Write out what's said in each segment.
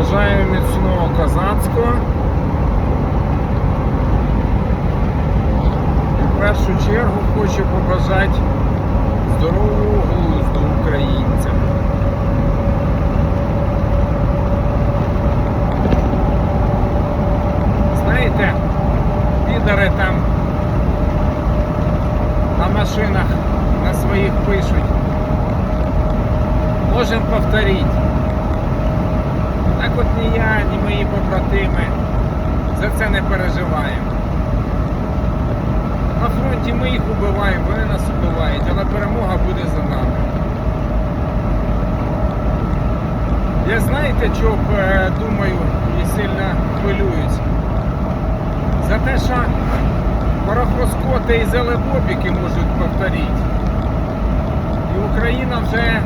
Бажаю міцного казанського І в першу чергу хочу побажати здорового глузду українцям. Знаєте, підари там на машинах на своїх пишуть. Можемо повторити. Так от ні я, ні мої побратими за це не переживаємо. На фронті ми їх убиваємо, вони нас убивають, але перемога буде за нами. Я знаєте, що е, думаю і сильно хвилююсь? За те, що порохоскоти і зелебобіки можуть повторити. І Україна вже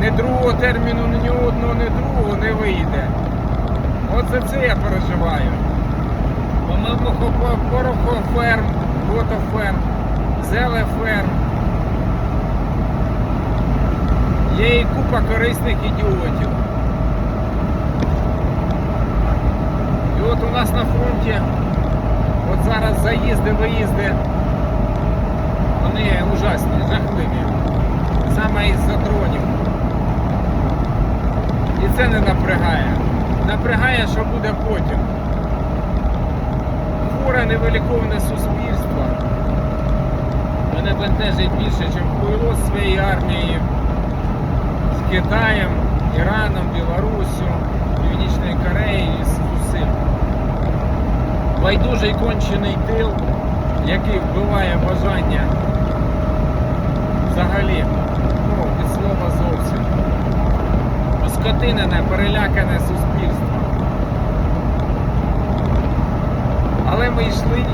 не другого терміну, ні одного, ні другого не вийде. От за це я переживаю. Порохоферм, ботоферм, зелеферм. Є і купа корисних ідіотів. І от у нас на фронті, от зараз заїзди, виїзди, вони ужасні, жахливі. Це не напрягає. Напрягає, що буде потім. Хворе невиліковане суспільство. Мене бентежить більше, ніж хуйло з своєю армією з Китаєм, Іраном, Білоруссю, Північною Кореєю і з усім. Байдужий кончений тил, який вбиває бажання взагалі, ну, від слова зовсім. Оскотинене, перелякане суспільство. Але ми йшли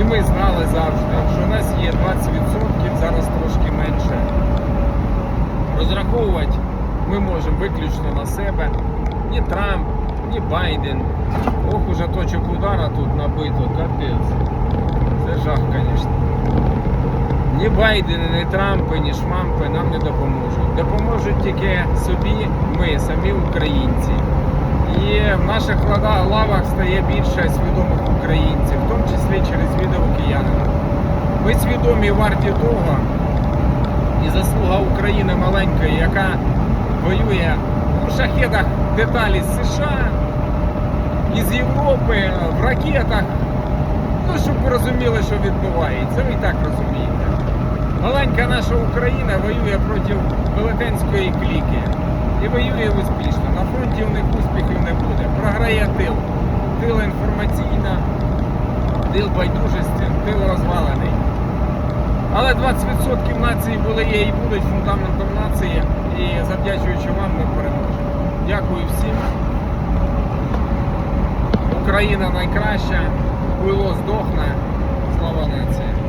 і ми знали завжди, що у нас є 20%, зараз трошки менше. Розраховувати ми можемо виключно на себе. Ні Трамп, ні Байден. Ох, уже точок удара тут набито, капець. Це жах, звісно. Ні Байдени, ні Трампи, ні Шмампи нам не допоможуть. Допоможуть тільки собі, ми, самі українці. І в наших лавах стає більше свідомих українців, в тому числі через відео киянина. Ми свідомі варті того, і заслуга України маленької, яка воює у шахедах деталі з США, із Європи, в ракетах. Розуміли, що відбувається, ви і так розумієте. Маленька наша Україна воює проти велетенської кліки. І воює успішно. На фронті у них успіхів не буде. Програє тил. Тил інформаційна, тил байдужості, тил розвалений. Але 20% нації були є і будуть фундаментом нації. І завдячуючи вам ми переможемо. Дякую всім. Україна найкраща, хуйло здохне. Слава нації.